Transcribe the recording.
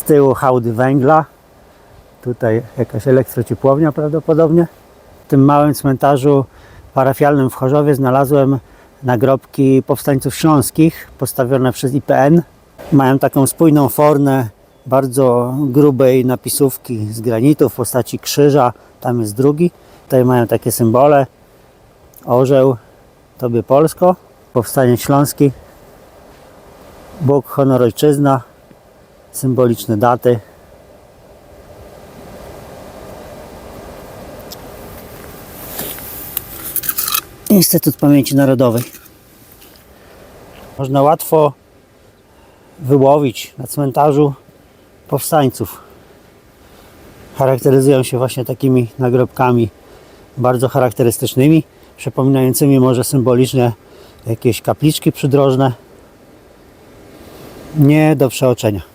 Z tyłu hałdy węgla. Tutaj jakaś elektrociepłownia prawdopodobnie. W tym małym cmentarzu parafialnym w Chorzowie znalazłem nagrobki powstańców śląskich postawione przez IPN. Mają taką spójną formę bardzo grubej napisówki z granitu w postaci krzyża. Tam jest drugi. Tutaj mają takie symbole. Orzeł, Tobie Polsko, Powstanie Śląski, Bóg, honor, ojczyzna, symboliczne daty. Instytut Pamięci Narodowej. Można łatwo wyłowić na cmentarzu powstańców. Charakteryzują się właśnie takimi nagrobkami bardzo charakterystycznymi, przypominającymi może symbolicznie jakieś kapliczki przydrożne. Nie do przeoczenia.